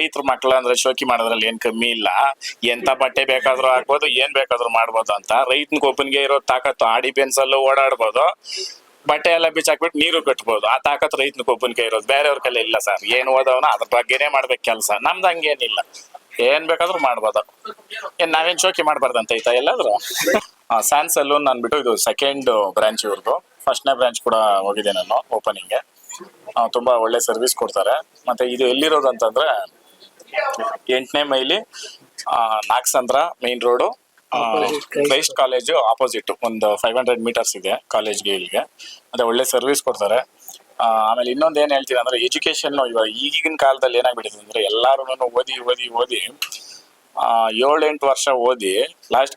ರೈತರ ಮಕ್ಕಳು ಅಂದ್ರೆ ಶೋಕಿ ಮಾಡೋದ್ರಲ್ಲಿ ಏನ್ ಕಮ್ಮಿ ಇಲ್ಲ. ಎಂತ ಬಟ್ಟೆ ಬೇಕಾದ್ರೂ ಹಾಕ್ಬೋದು, ಏನ್ ಬೇಕಾದ್ರೂ ಮಾಡ್ಬೋದು ಅಂತ. ರೈತನ ಒಬ್ಬನಿಗೆ ಇರೋ ತಾಕತ್ತು, ಆಡಿ ಪೆನ್ಸಲ್ ಓಡಾಡ್ಬೋದು. ಬಟ್ಟೆ ಎಲ್ಲ ಬಿಚ್ಚಾಕ್ಬಿಟ್ಟು ನೀರು ಕಟ್ಬೋದು. ಆ ತಾಕತ್ತು ರೈತನ ಒಬ್ಬನಿಗೆ ಇರೋದು. ಬೇರೆಯವ್ರ ಕಲೆ ಇಲ್ಲ ಸರ್. ಏನ್ ಓದವನ ಅದ್ರ ಬಗ್ಗೆನೇ ಮಾಡ್ಬೇಕು ಕೆಲಸ. ನಮ್ದು ಹಂಗೇನಿಲ್ಲ. ಏನ್ ಬೇಕಾದ್ರೂ ಮಾಡ್ಬೋದು. ಏನ್ ನಾವೇನ್ ಶೋಕಿ ಮಾಡ್ಬಾರ್ದಂತ ಐತಾ ಎಲ್ಲಾದ್ರೂ? ಸ್ಯಾನ್ ಸಲೂನ್ ಅಂದ್ಬಿಟ್ಟು ಇದು ಸೆಕೆಂಡ್ ಬ್ರಾಂಚ್ ಫಸ್ಟ್ ಫಸ್ಟ್ನೇ ಬ್ರಾಂಚ್ ಕೂಡ ಹೋಗಿದ್ದೆ ನಾನು ಓಪನಿಂಗ್ ತುಂಬಾ ಒಳ್ಳೆ ಸರ್ವಿಸ್ ಕೊಡ್ತಾರೆ. ಮತ್ತೆ ಇದು ಎಲ್ಲಿರೋದು ಅಂತಂದ್ರೆ ಎಂಟನೇ ಮೈಲಿ ಆ, Nagasandra main road Christ college opposite ಒಂದು ಫೈವ್ ಹಂಡ್ರೆಡ್ ಮೀಟರ್ಸ್ ಇದೆ ಕಾಲೇಜ್ಗೆ ಇಲ್ಲಿಗೆ. ಅದೇ ಒಳ್ಳೆ ಸರ್ವಿಸ್ ಕೊಡ್ತಾರೆ. ಆ, ಆಮೇಲೆ ಇನ್ನೊಂದು ಏನ್ ಹೇಳ್ತೀನಿ ಅಂದ್ರೆ ಎಜುಕೇಶನ್ ಇವಾಗ ಈಗಿನ ಕಾಲದಲ್ಲಿ ಏನಾಗ್ಬಿಟ್ಟಿದೆ ಅಂದ್ರೆ ಎಲ್ಲಾರು ಓದಿ ಓದಿ ಓದಿ ಏಳು ಎಂಟು ವರ್ಷ ಓದಿ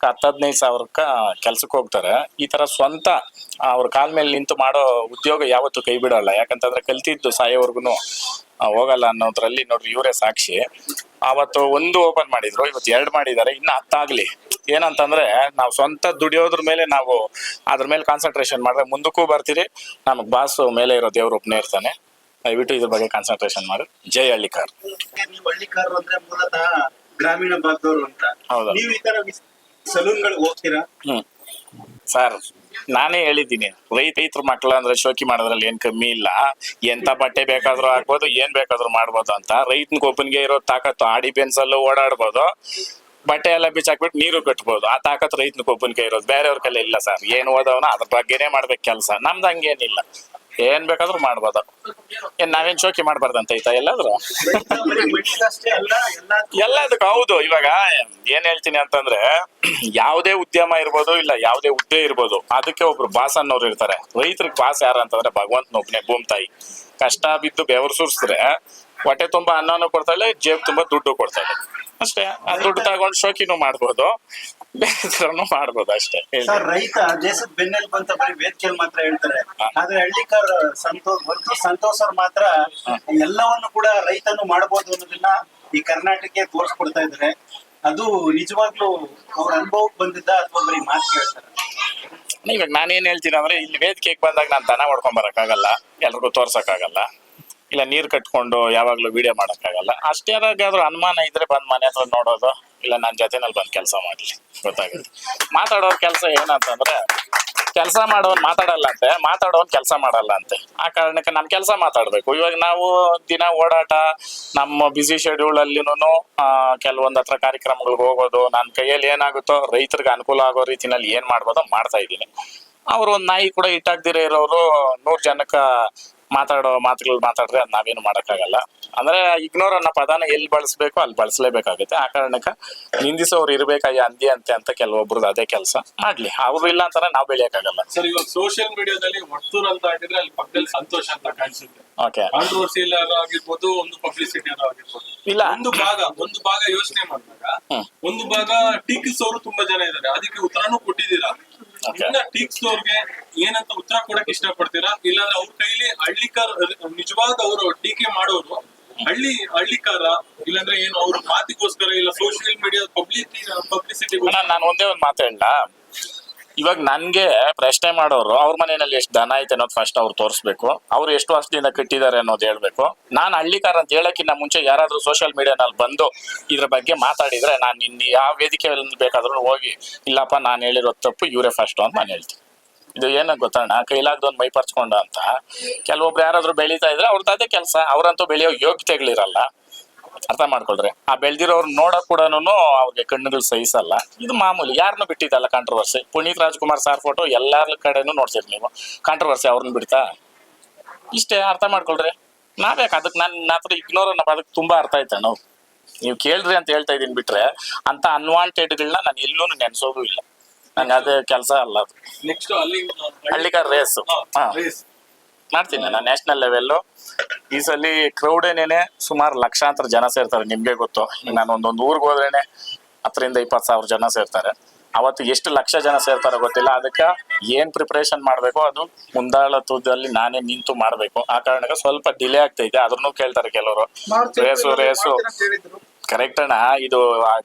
ಹತ್ತು ಹದಿನೈದು ಸಾವಿರಕ್ಕೆ ಕೆಲ್ಸಕ್ಕೆ ಹೋಗ್ತಾರೆ. ಈ ತರ ಸ್ವಂತ ಅವ್ರ ಕಾಲ ಮೇಲೆ ನಿಂತು ಮಾಡೋ ಉದ್ಯೋಗ ಯಾವತ್ತೂ ಕೈ ಬಿಡಲ್ಲ. ಯಾಕಂತಂದ್ರೆ ಕಲ್ತಿದ್ದು ಸಾಯೋವರ್ಗು ಹೋಗಲ್ಲ ಅನ್ನೋದ್ರಲ್ಲಿ ನೋಡ್ರಿ ಇವರೇ ಸಾಕ್ಷಿ. ಅವತ್ತು ಒಂದು ಓಪನ್ ಮಾಡಿದ್ರು, ಇವತ್ತು ಎರಡು ಮಾಡಿದ್ದಾರೆ, ಇನ್ನು ಹತ್ತಾಗ್ಲಿ ಏನಂತಂದ್ರೆ ನಾವು ಸ್ವಂತ ದುಡಿಯೋದ್ರ ಮೇಲೆ ನಾವು ಅದ್ರ ಮೇಲೆ ಕಾನ್ಸಂಟ್ರೇಷನ್ ಮಾಡಿದ್ರೆ ಮುಂದಕ್ಕೂ ಬರ್ತೀರಿ. ನಮಗೆ ಬಾಸು ಮೇಲೆ ಇರೋ ದೇವ್ರ ಒಬ್ಬನೇ ಇರ್ತಾನೆ. ದಯವಿಟ್ಟು ಇದ್ರ ಬಗ್ಗೆ ಕಾನ್ಸಂಟ್ರೇಷನ್ ಮಾಡಿ. ಜೈ ಹಳ್ಳಿಕಾರ್. ಗ್ರಾಮೀಣ ಭಾಗದವರು ಅಂತ. ಹೌದು. ನೀವು ಈ ತರ ಸಲೂನ್ಗಳಿಗೆ ಹೋಗ್ತೀರಾ? ಸರ್ ನಾನೇ ಹೇಳಿದ್ದೀನಿ. ರೈತ ರೈತರ ಮಕ್ಕಳು ಅಂದ್ರೆ ಶೋಕಿ ಮಾಡೋದ್ರಲ್ಲಿ ಏನ್ ಕಮ್ಮಿ ಇಲ್ಲ. ಎಂತ ಬಟ್ಟೆ ಬೇಕಾದ್ರೂ ಹಾಕ್ಬೋದು ಏನ್ ಬೇಕಾದ್ರೂ ಮಾಡ್ಬೋದು ಅಂತ. ರೈತನ ಒಬ್ಬನಿಗೆ ಇರೋ ತಾಕತ್ತು ಆಡಿ ಬೆನ್ಸಲ್ಲೂ ಓಡಾಡ್ಬೋದು. ಬಟ್ಟೆ ಎಲ್ಲ ಬಿಚ್ಚಾಕ್ಬಿಟ್ಟು ನೀರು ಕಟ್ಬೋದು. ಆ ತಾಕತ್ತು ರೈತನ ಒಬ್ಬನಿಗೆ ಇರೋದು. ಬೇರೆಯವ್ರ ಕೈಲಿ ಇಲ್ಲ ಸರ್. ಏನ್ ಓದವನ ಅದ್ರ ಬಗ್ಗೆನೇ ಮಾಡ್ಬೇಕು ಕೆಲಸ. ನಮ್ದು ಹಂಗೇನಿಲ್ಲ. ಏನ್ ಬೇಕಾದ್ರೂ ಮಾಡ್ಬೋದು. ಏನ್ ನಾವೇನ್ ಶೋಕಿ ಮಾಡ್ಬಾರ್ದಂತ ಐತಾ ಎಲ್ಲಾದ್ರು? ಎಲ್ಲದಕ್ಕೂ ಹೌದು. ಇವಾಗ ಏನ್ ಹೇಳ್ತೀನಿ ಅಂತಂದ್ರೆ ಯಾವುದೇ ಉದ್ಯಮ ಇರ್ಬೋದು ಇಲ್ಲ ಯಾವುದೇ ಹುದ್ದೆ ಇರ್ಬೋದು, ಅದಕ್ಕೆ ಒಬ್ರು ಬಾಸ್ ಅನ್ನೋರು ಇರ್ತಾರೆ. ರೈತರಿಗೆ ಬಾಸ್ ಯಾರು ಅಂತಂದ್ರೆ ಭಗವಂತನೊಬ್ನೇ ಭೂಮಿ ತಾಯಿ ಕಷ್ಟ ಬಿದ್ದು ಬೆವರು ಸುರಿಸಿದ್ರೆ ಹೊಟ್ಟೆ ತುಂಬಾ ಅನ್ನನೂ ಕೊಡ್ತಾಳೆ ಜೇಬ್ ತುಂಬಾ ದುಡ್ಡು ಕೊಡ್ತಾಳೆ ಅಷ್ಟೇ ಆ ದುಡ್ಡು ತಗೊಂಡು ಶೋಕಿನೂ ಮಾಡ್ಬೋದು. ಬೇರೆ ಮಾಡ್ಬೋದು ಅಷ್ಟೇ ಸರ್ ರೈತ ದೇಶದ ಬೆನ್ನೆಲುಬು ಅಂತ ಬರೀ ವೇದಿಕೆಯಲ್ಲಿ ಮಾತ್ರ ಹೇಳ್ತಾರೆ. ಆದ್ರೆ ಹಳ್ಳಿಕಾರ ಸಂತೋಷ ಹೊರತು ಸಂತೋಷರ್ ಅವ್ರು ಮಾತ್ರ ಎಲ್ಲವನ್ನು ಕೂಡ ರೈತನು ಮಾಡಬಹುದು ಅನ್ನೋದನ್ನ ಈ ಕರ್ನಾಟಕಕ್ಕೆ ತೋರಿಸ್ಕೊಡ್ತಾ ಇದ್ದಾರೆ. ಅದು ನಿಜವಾಗ್ಲೂ ಅವ್ರ ಅನುಭವಕ್ಕೆ ಬಂದಿದ್ದ ಅಥವಾ ಬರೀ ಮಾತು ಹೇಳ್ತಾರೆ ಇವಾಗ ನಾನೇನ್ ಹೇಳ್ತೀನಿ ಅಂದ್ರೆ ಇಲ್ಲಿ ವೇದಿಕೆಗೆ ಬಂದಾಗ ನಾನು ದನ ಹೊಡ್ಕೊಂಡ್ ಬರಕ್ಕಾಗಲ್ಲ ಎಲ್ರಿಗೂ ತೋರ್ಸಕ್ಕಾಗಲ್ಲ. ಇಲ್ಲ, ನೀರ್ ಕಟ್ಕೊಂಡು ಯಾವಾಗ್ಲೂ ವಿಡಿಯೋ ಮಾಡಕ್ಕಾಗಲ್ಲ. ಅಷ್ಟೇ ಯಾರಾಗಾದ್ರೂ ಅನುಮಾನ ಇದ್ರೆ ಬಂದ್ ಮನೆ ಹತ್ರ ನೋಡೋದು. ಇಲ್ಲ ನನ್ನ ಜೊತೆನಲ್ಲಿ ಬಂದ್ ಕೆಲಸ ಮಾಡ್ಲಿ. ಗೊತ್ತಾಗುತ್ತೆ. ಮಾತಾಡೋರ್ ಕೆಲಸ ಏನಂತಂದ್ರೆ, ಕೆಲಸ ಮಾಡೋನ್ ಮಾತಾಡಲ್ಲ ಅಂತೆ ಮಾತಾಡೋನ್ ಕೆಲಸ ಮಾಡಲ್ಲ ಅಂತೆ. ಆ ಕಾರಣಕ್ಕೆ ನಮ್ ಕೆಲಸ ಮಾತಾಡ್ಬೇಕು. ಇವಾಗ ನಾವು ದಿನ ಓಡಾಟ, ನಮ್ಮ ಬ್ಯುಸಿ ಶೆಡ್ಯೂಲ್ ಅಲ್ಲಿನೂ ಕೆಲವೊಂದ್ ಹತ್ರ ಕಾರ್ಯಕ್ರಮಗಳಿಗೆ ಹೋಗೋದು ನನ್ನ ಕೈಯಲ್ಲಿ ಏನಾಗುತ್ತೋ ರೈತರಿಗೆ ಅನುಕೂಲ ಆಗೋ ರೀತಿನಲ್ಲಿ ಏನ್ ಮಾಡ್ಬೋದೋ ಮಾಡ್ತಾ ಇದ್ದೀನಿ. ಅವ್ರು ಒಂದ್ ನಾಯಿ ಕೂಡ ಇಟ್ಟಾಗ್ದಿರ ಇರೋರು ನೂರ್ ಜನಕ್ಕ ಮಾತಾಡೋ ಮಾತುಗಳು ಮಾತಾಡಿದ್ರೆ ಅದ್ ನಾವೇನು ಮಾಡಕ್ಕಾಗಲ್ಲ. ಅಂದ್ರೆ ಇಗ್ನೋರ್ ಅನ್ನೋ ಪದಾನ ಎಲ್ಲಿ ಬಳಸಬೇಕು ಅಲ್ಲಿ ಬಳಸಲೇಬೇಕಾಗುತ್ತೆ. ಆ ಕಾರಣಕ್ಕೆ ನಿಂದಿಸೋರು ಇರ್ಬೇಕಾಗಿ ಅಂದಿ ಅಂತೆ ಅಂತ ಕೆಲವೊಬ್ರದ್ದು ಅದೇ ಕೆಲಸ. ಮಾಡ್ಲಿ. ಅವ್ರು ಇಲ್ಲ ಅಂತಾನೆ ನಾವ್ ಬೆಳೆಯಕ್ಕಾಗಲ್ಲ. ಸರ್ ಇವಾಗ ಸೋಷಿಯಲ್ ಮೀಡಿಯಾದಲ್ಲಿ ಒಟ್ಟೂರ್ ಅಂತ ಹಾಕಿದ್ರೆ ಅಲ್ಲಿ ಪಕ್ಕದಲ್ಲಿ ಸಂತೋಷ ಅಂತ ಕಾಣಿಸುತ್ತೆ. ಓಕೆ ಆಗಿರ್ಬೋದು ಒಂದು ಪಬ್ಲಿಸಿಟಿ ಆಗಿರ್ಬೋದು. ಇಲ್ಲ. ಒಂದು ಭಾಗ ಒಂದು ಭಾಗ ಯೋಚನೆ ಮಾಡಿದಾಗ ಒಂದು ಭಾಗ ಟೀಕಿಸೋರು ತುಂಬಾ ಜನ ಇದ್ದಾರೆ. ಅದಕ್ಕೆ ಉತ್ತರನೂ ಕೊಟ್ಟಿದ್ದೀರಾ? ಇನ್ನ ಅವ್ರಿಗೆ ಏನಂತ ಉತ್ತರ ಕೊಡಕ್ ಇಷ್ಟ ಪಡ್ತೀರಾ ಇಲ್ಲಾಂದ್ರೆ ಅವ್ರ ಕೈಲಿ ಹಳ್ಳಿಕಾರ ನಿಜವಾದ ಅವರು ಟೀಕೆ ಮಾಡೋರು ಹಳ್ಳಿ ಹಳ್ಳಿಕಾರ ಇಲ್ಲಾಂದ್ರೆ ಏನು ಅವ್ರ ಮಾತಿಗೋಸ್ಕರ ಇಲ್ಲ ಸೋಷಿಯಲ್ ಮೀಡಿಯಾ ಪಬ್ಲಿಸಿಟಿ ಪಬ್ಲಿಸಿಟಿ ನಾನು ಒಂದೇ ಒಂದು ಮಾತು ಹೇಳ ಇವಾಗ ನನ್ಗೆ ಪ್ರಶ್ನೆ ಮಾಡೋರು ಅವ್ರ ಮನೆಯಲ್ಲಿ ಎಷ್ಟು ದನ ಐತೆ ಅನ್ನೋದು ಫಸ್ಟ್ ಅವ್ರು ತೋರಿಸ್ಬೇಕು. ಅವ್ರು ಎಷ್ಟು ವರ್ಷದಿಂದ ಕಟ್ಟಿದ್ದಾರೆ ಅನ್ನೋದು ಹೇಳ್ಬೇಕು. ನಾನು ಹಳ್ಳಿಕಾರ ಅಂತ ಹೇಳಕ್ಕಿಂತ ಮುಂಚೆ ಯಾರಾದ್ರೂ ಸೋಷಿಯಲ್ ಮೀಡಿಯಾನಲ್ಲಿ ಬಂದು ಇದ್ರ ಬಗ್ಗೆ ಮಾತಾಡಿದ್ರೆ ನಾನು ಇನ್ನು ಯಾವ ವೇದಿಕೆಯಲ್ಲಿ ಬೇಕಾದ್ರೂ ಹೋಗಿ, ಇಲ್ಲಪ್ಪ ನಾನು ಹೇಳಿರೋ ತಪ್ಪು, ಇವರೇ ಫಸ್ಟ್ ಅಂತ ನಾನು ಹೇಳ್ತೀನಿ. ಇದು ಏನೋ ಗೊತ್ತಣ್ಣ, ಕೈಲಾಗ್ದೊಂದು ಮೈ ಪರ್ಚ್ಕೊಂಡ ಅಂತ. ಕೆಲವೊಬ್ರು ಯಾರಾದ್ರೂ ಬೆಳೀತಾ ಇದ್ರೆ ಅವ್ರದ್ದು ಕೆಲಸ, ಅವರಂತೂ ಬೆಳೆಯೋ ಯೋಗ್ಯತೆಗಳಿರಲ್ಲ. ಅರ್ಥ ಮಾಡ್ಕೊಳ್ರಿ. ಆ ಬೆಳ್ದಿರೋರು ನೋಡ ಕೂಡ ಅವ್ರಿಗೆ ಕಣ್ಣುಗಳು ಸಹಿಸಲ್ಲ. ಇದು ಮಾಮೂಲಿ ಯಾರನ್ನು ಬಿಟ್ಟಿದ್ದಲ್ಲ controversy Puneeth Rajkumar sir photo ಎಲ್ಲಾರ ಕಡೆನೂ ನೋಡ್ತೀರಿ ನೀವು. ಕಾಂಟ್ರವರ್ಸಿ ಅವ್ರನ್ನ ಬಿಡ್ತಾ? ಇಷ್ಟೇ ಅರ್ಥ ಮಾಡ್ಕೊಳ್ರಿ. ನಾವ್ಯಾಕೆ ಅದಕ್ಕೆ ನನ್ನ ನಾತ್ರ ಇಗ್ನೋರ್ ಅನ್ನೋ ಅದಕ್ಕೆ ತುಂಬಾ ಅರ್ಥ ಆಯ್ತಾ ನಾವು? ನೀವು ಕೇಳ್ರಿ ಅಂತ ಹೇಳ್ತಾ ಇದೀನಿ ಬಿಟ್ರೆ ಅಂತ ಅನ್ವಾಂಟೆಡ್ಗಳನ್ನ ನಾನು ಎಲ್ಲೂ ನೆನೆಸೋದು ಇಲ್ಲ. ನಂಗೆ ಅದೇ ಕೆಲಸ ಅಲ್ಲ ಅದು. ನೆಕ್ಸ್ಟ್ ಅಲ್ಲಿ ಹಳ್ಳಿಗಾರ್ ರೇಸ್ ಹಾ ರೇಸ್ ಮಾಡ್ತೀನಿ ನಾನು ನ್ಯಾಷನಲ್ ಲೆವೆಲ್ಲು ಈ ಸಲ ಕ್ರೌಡ್ ಏನೇನೆ ಸುಮಾರು ಲಕ್ಷಾಂತರ ಜನ ಸೇರ್ತಾರೆ ನಿಮ್ಗೆ ಗೊತ್ತು. ನಾನು ಒಂದೊಂದು ಊರಿಗೆ ಹೋದ್ರೇನೆ ಹತ್ತರಿಂದ ಇಪ್ಪತ್ತು ಸಾವಿರ ಜನ ಸೇರ್ತಾರೆ. ಅವತ್ತು ಎಷ್ಟು ಲಕ್ಷ ಜನ ಸೇರ್ತಾರೋ ಗೊತ್ತಿಲ್ಲ. ಅದಕ್ಕೆ ಏನ್ ಪ್ರಿಪರೇಷನ್ ಮಾಡಬೇಕು ಅದು ಮುಂದಾಳತ್ವದಲ್ಲಿ ನಾನೇ ನಿಂತು ಮಾಡಬೇಕು. ಆ ಕಾರಣಕ್ಕೆ ಸ್ವಲ್ಪ ಡಿಲೇ ಆಗ್ತೈತೆ. ಅದನ್ನು ಕೇಳ್ತಾರೆ ಕೆಲವರು. Race race. ಕರೆಕ್ಟ್ ಅಣ್ಣ. ಇದು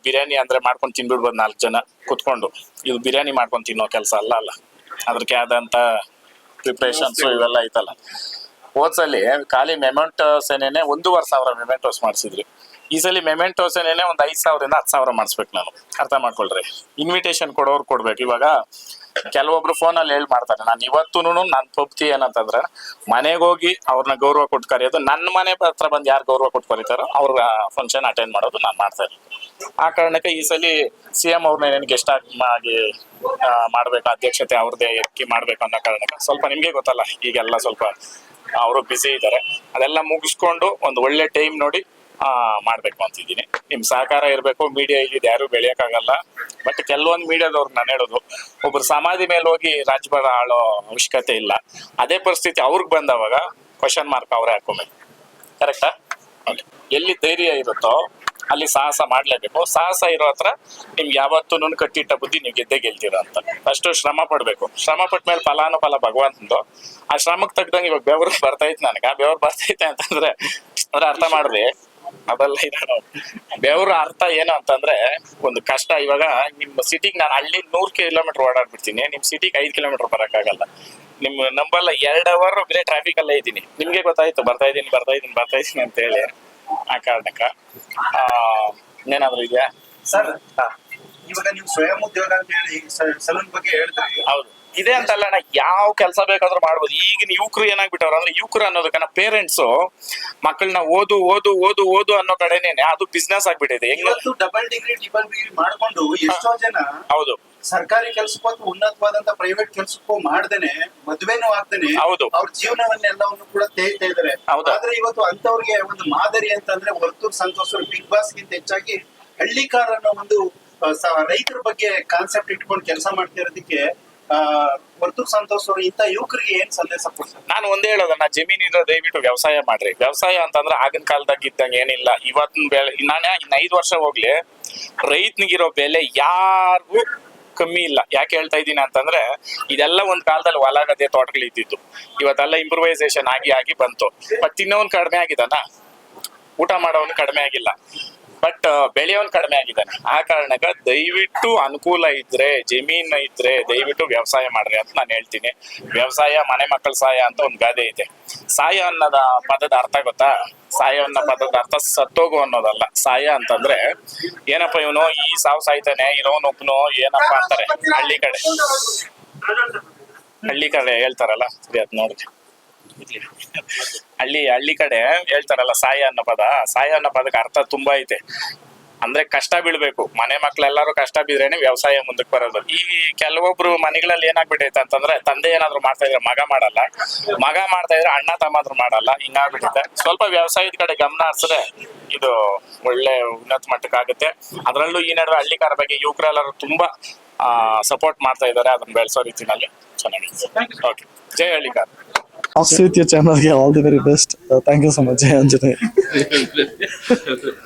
ಬಿರಿಯಾನಿ ಅಂದ್ರೆ ಮಾಡ್ಕೊಂಡು ತಿನ್ಬಿಡ್ಬೋದು ನಾಲ್ಕು ಜನ ಕುತ್ಕೊಂಡು. ಇದು ಬಿರಿಯಾನಿ ಮಾಡ್ಕೊಂಡು ತಿನ್ನೋ ಕೆಲಸ ಅಲ್ಲ ಅಲ್ಲ. ಅದಕ್ಕೆ ಆದಂತ ಪ್ರಿಪ್ರೇಷನ್ಸ್ ಇವೆಲ್ಲ ಐತಲ್ಲ. ಹೋದ್ಸಲಿ ಖಾಲಿ ಮೆಮೆಂಟೋ ಸೇನೆ ಒಂದೂವರೆ ಸಾವಿರ ಮೆಮೆಂಟೋಸ್ ಮಾಡಿಸಿದ್ರಿ. ಈ ಸಲ ಮೆಮೆಂಟೋಸನೇನೆ ಒಂದು ಐದು ಸಾವಿರದಿಂದ ಹತ್ತು ಸಾವಿರ ಮಾಡಿಸ್ಬೇಕು ನಾನು. ಅರ್ಥ ಮಾಡ್ಕೊಳ್ರಿ. ಇನ್ವಿಟೇಷನ್ ಕೊಡೋರು ಕೊಡ್ಬೇಕು. ಇವಾಗ ಕೆಲವೊಬ್ರು ಫೋನಲ್ಲಿ ಹೇಳಿ ಮಾಡ್ತಾರೆ. ನಾನು ಇವತ್ತು ನಾನು ತೊಪ್ತಿ ಏನಂತಂದ್ರೆ ಮನೆಗೆ ಹೋಗಿ ಅವ್ರನ್ನ ಗೌರವ ಕೊಟ್ಟು ಕರೆಯೋದು. ನನ್ನ ಮನೆ ಹತ್ರ ಬಂದು ಯಾರು ಗೌರವ ಕೊಟ್ಟು ಕರೀತಾರೋ ಅವ್ರ ಫಂಕ್ಷನ್ ಅಟೆಂಡ್ ಮಾಡೋದು ನಾನು ಮಾಡ್ತಾ ಆ ಕಾರಣಕ್ಕೆ ಈ ಸಲ ಸಿ ಎಂ ಅವ್ರನ್ನ ಗೆಸ್ಟ್ ಆಗಿ ಮಾಡ್ಬೇಕು, ಅಧ್ಯಕ್ಷತೆ ಅವ್ರದ್ದೇ ಎಕ್ಕಿ ಮಾಡ್ಬೇಕು ಅನ್ನೋ ಕಾರಣಕ್ಕೆ. ಸ್ವಲ್ಪ ನಿಮ್ಗೆ ಗೊತ್ತಲ್ಲ, ಈಗೆಲ್ಲ ಸ್ವಲ್ಪ ಅವರು ಬಿಸಿ ಇದ್ದಾರೆ. ಅದೆಲ್ಲ ಮುಗಿಸ್ಕೊಂಡು ಒಂದು ಒಳ್ಳೆ ಟೈಮ್ ನೋಡಿ ಮಾಡ್ಬೇಕು ಅಂತಿದ್ದೀನಿ. ನಿಮ್ ಸಹಕಾರ ಇರಬೇಕು ಮೀಡಿಯಾ ಇಲ್ಲಿ ಯಾರು ಬೆಳೆಯಕ್ಕಾಗಲ್ಲ. ಬಟ್ ಕೆಲವೊಂದು ಮೀಡಿಯಾದವ್ರು ನಾನು ಹೇಳೋದು, ಒಬ್ರು ಸಮಾಧಿ ಮೇಲೆ ಹೋಗಿ ರಾಜಭಾರ ಆಳೋ ಅವಶ್ಯಕತೆ ಇಲ್ಲ. ಅದೇ ಪರಿಸ್ಥಿತಿ ಅವ್ರಿಗೆ ಬಂದವಾಗ ಕ್ವಶನ್ ಮಾರ್ಕ್ ಅವರೇ ಹಾಕೊಬೇಕು. ಕರೆಕ್ಟಾ ಎಲ್ಲಿ ಧೈರ್ಯ ಇರುತ್ತೋ ಅಲ್ಲಿ ಸಾಹಸ ಮಾಡ್ಲೇಬೇಕು. ಸಾಹಸ ಇರೋ ಹತ್ರ ನಿಮ್ಗೆ ಯಾವತ್ತೂ ಕಟ್ಟಿಟ್ಟ ಬುದ್ಧಿ ನೀವು ಗೆದ್ದೆ ಗೆಲ್ತೀರ ಅಂತ. ಅಷ್ಟು ಶ್ರಮ ಪಡ್ಬೇಕು. ಶ್ರಮ ಪಟ್ಟ ಮೇಲೆ ಫಲಾನುಫಲ ಭಗವಂತಂದು. ಆ ಶ್ರಮಕ್ಕೆ ತಗ್ದಂಗೆ ಇವಾಗ ಬೆವರು ಬರ್ತೈತೆ ನನಗೆ. ಆ ಬೆವರು ಬರ್ತೈತೆ ಅಂತಂದ್ರೆ ಅಂದ್ರೆ ಅರ್ಥ ಮಾಡ್ರಿ. ಅದೆಲ್ಲ ಇರೋದು ಬೆವರು ಅರ್ಥ ಏನು ಅಂತಂದ್ರೆ ಒಂದು ಕಷ್ಟ. ಇವಾಗ ನಿಮ್ಮ ಸಿಟಿಗೆ ನಾನು ಹಳ್ಳಿ ನೂರ್ ಕಿಲೋಮೀಟರ್ ಓಡಾಡ್ಬಿಡ್ತೀನಿ. ನಿಮ್ ಸಿಟಿಗೆ ಐದ್ ಕಿಲೋಮೀಟರ್ ಬರಕ್ಕಾಗಲ್ಲ. ನಿಮ್ ನಂಬಲ್ಲ ಎರಡ್ ಅವರ್ ಬೇರೆ ಟ್ರಾಫಿಕ್ ಅಲ್ಲೇ ಇದ್ದೀನಿ. ನಿಮ್ಗೆ ಗೊತ್ತಾಯ್ತು. ಬರ್ತಾ ಇದೀನಿ ಬರ್ತಾ ಇದೀನಿ ಬರ್ತಾ ಇದ್ದೀನಿ ಅಂತ ಹೇಳಿ. ಆ ಕಾರಣಕ್ಕ. ಆ ಏನಾದ್ರು ಇದೆಯಾ? ಸರ್. ಇವಾಗ ನೀವು ಸ್ವಯಂ ಉದ್ಯೋಗ ಅಂತ ಹೇಳಿ ಸಲೂನ್ ಬಗ್ಗೆ ಹೇಳ್ತೀವಿ ಹೌದು. ಇದೆ ಅಂತಲ್ಲ ಅಣ್ಣ ಯಾವ ಕೆಲಸ ಬೇಕಾದ್ರೂ ಮಾಡ್ಬೋದು. ಈಗಿನ ಯುವಕರು ಏನಾಗ್ಬಿಟ್ಟವ್ರು ಅಂದ್ರೆ ಯುವಕರು ಅನ್ನೋದಕ್ಕನ್ನ ಪೇರೆಂಟ್ಸ್ ಮಕ್ಕಳನ್ನ ಓದು ಓದು ಓದು ಓದು ಅನ್ನೋ ಕಡೆನೇನೆ ಅದು ಬಿಸ್ನೆಸ್ ಆಗ್ಬಿಟ್ಟಿದೆ. ಡಬಲ್ ಡಿಗ್ರಿ ಡಿಬಲ್ ಡಿಗ್ರಿ ಮಾಡ್ಕೊಂಡು ಎಷ್ಟೋ ಜನ ಹೌದು. ಸರ್ಕಾರಿ ಕೆಲಸಕ್ಕೂ ಅಥವಾ ಉನ್ನತವಾದಂತ ಪ್ರೈವೇಟ್ ಕೆಲಸಕ್ಕೂ ಮಾಡ್ದೇನೆ ಮದ್ವೆನೂ ಆಗ್ತೇನೆ ಹೌದು. ಅವ್ರ ಜೀವನವನ್ನೆಲ್ಲವನ್ನು ಕೂಡ ತೇಯ್ತಾ ಇದಾರೆ. ಆದ್ರೆ ಇವತ್ತು ಅಂತವ್ರಿಗೆ ಒಂದು ಮಾದರಿ ಅಂತಂದ್ರೆ ವರ್ತೂರ್ ಸಂತೋಷ್ ಬಿಗ್ ಬಾಸ್ ಗಿಂತ ಹೆಚ್ಚಾಗಿ ಹಳ್ಳಿಕಾರ ಅನ್ನೋ ಒಂದು ರೈತರ ಬಗ್ಗೆ ಕಾನ್ಸೆಪ್ಟ್ ಇಟ್ಕೊಂಡು ಕೆಲಸ ಮಾಡ್ತಾ ಇರೋದಕ್ಕೆ ಸಂತೋಷ್ ಅವರು ಇಂಥ ಯುವಕರಿಗೆ ಏನ್ ಸಂದೇಶ ಕೊಡ್ತಾರೆ ನಾನು ಒಂದೇ ಹೇಳೋದನ್ನ ಜಮೀನಿರೋ ದಯವಿಟ್ಟು ವ್ಯವಸಾಯ ಮಾಡ್ರಿ ವ್ಯವಸಾಯ ಅಂತಂದ್ರೆ ಆಗಿನ ಕಾಲದಾಗ ಇದ್ದಂಗೆ ಏನಿಲ್ಲ ಇವತ್ತಿನ ಬೆಳೆ ನಾನು ಇನ್ನೈದು ಐದು ವರ್ಷ ಹೋಗ್ಲಿ ರೈತನಿಗಿರೋ ಬೆಲೆ ಯಾರಿಗೂ ಕಮ್ಮಿ ಇಲ್ಲ. ಯಾಕೆ ಹೇಳ್ತಾ ಇದ್ದೀನಿ ಅಂತಂದ್ರೆ, ಇದೆಲ್ಲ ಒಂದ್ ಕಾಲದಲ್ಲಿ ಹೊಲ ಗದ್ದೆ ತೋಟಗಳು ಇದ್ದಿದ್ದು. ಇವತ್ತೆಲ್ಲ ಇಂಪ್ರೂವೈಸೇಷನ್ ಆಗಿ ಆಗಿ ಬಂತು. ಬಟ್ ತಿನ್ನೋನ್ ಕಡಿಮೆ ಆಗಿದಾನ ಊಟ ಮಾಡೋನು ಕಡಿಮೆ ಆಗಿಲ್ಲ. ಬಟ್ ಬೆಳೆಯೋನ್ ಕಡಿಮೆ ಆಗಿದ್ದಾನೆ ಆ ಕಾರಣಕ್ಕ ದಯವಿಟ್ಟು ಅನುಕೂಲ ಇದ್ರೆ, ಜಮೀನ್ ಇದ್ರೆ ದಯವಿಟ್ಟು ವ್ಯವಸಾಯ ಮಾಡ್ರಿ ಅಂತ ನಾನು ಹೇಳ್ತೀನಿ. ವ್ಯವಸಾಯ, ಮನೆ ಮಕ್ಕಳ ಸಹಾಯ ಅಂತ ಒಂದು ಗಾದೆ ಇದೆ. ಸಾಯ ಅನ್ನೋದ ಪದದ ಅರ್ಥ ಗೊತ್ತಾ? ಸಾಯ ಅನ್ನೋ ಪದದ ಅರ್ಥ ಸತ್ತೋಗು ಅನ್ನೋದಲ್ಲ. ಸಾಯ ಅಂತಂದ್ರೆ, ಏನಪ್ಪ ಇವನು ಈ ಸಾವು ಸಾಯ್ತಾನೆ ಇರೋನೊಬ್ನು ಏನಪ್ಪ ಅಂತಾರೆ? ಹಳ್ಳಿ ಕಡೆ. ಹಳ್ಳಿ ಕಡೆ ಹೇಳ್ತಾರಲ್ಲ, ಸರಿ ಅದ್ ನೋಡಿ ಹಳ್ಳಿ ಹಳ್ಳಿ ಕಡೆ ಹೇಳ್ತಾರಲ್ಲ ಸಾಯ ಅನ್ನೋ ಪದ. ಸಾಯ ಅನ್ನೋ ಪದಕ್ಕೆ ಅರ್ಥ ತುಂಬಾ ಐತೆ. ಅಂದ್ರೆ ಕಷ್ಟ ಬೀಳ್ಬೇಕು. ಮನೆ ಮಕ್ಳೆಲ್ಲಾರು ಕಷ್ಟ ಬಿದ್ರೇನೆ ವ್ಯವಸಾಯ ಮುಂದಕ್ಕೆ ಬರೋದು. ಈ ಕೆಲವೊಬ್ರು ಮನೆಗಳಲ್ಲಿ ಏನಾಗ್ಬಿಟ್ಟೈತೆ ಅಂತಂದ್ರೆ ತಂದೆ ಏನಾದ್ರು ಮಾಡ್ತಾ ಇದ್ರೆ ಮಗ ಮಾಡಲ್ಲ. ಮಗ ಮಾಡ್ತಾ ಇದ್ರೆ ಅಣ್ಣ, ತಮ್ಮಾದ್ರು ಮಾಡಲ್ಲ. ಹಿಂಗಾಗ್ಬಿಟ್ಟಿದೆ ಸ್ವಲ್ಪ ವ್ಯವಸಾಯದ ಕಡೆ ಗಮನ ಹರಿಸಿದ್ರೆ ಇದು ಒಳ್ಳೆ ಉನ್ನತ ಮಟ್ಟಕ್ಕಾಗುತ್ತೆ. ಅದರಲ್ಲೂ ಈ ನಡುವೆ ಹಳ್ಳಿಕಾರ ಬಗ್ಗೆ ಯುವಕರೆಲ್ಲರೂ ತುಂಬಾ ಸಪೋರ್ಟ್ ಮಾಡ್ತಾ ಇದ್ದಾರೆ. ಅದನ್ನ ಬೆಳೆಸೋ ರೀತಿನಲ್ಲಿ ಚೆನ್ನಾಗಿದೆ. Okay Jai Hallikar. Australia channel, yeah, all the very best. Uh, thank you so much.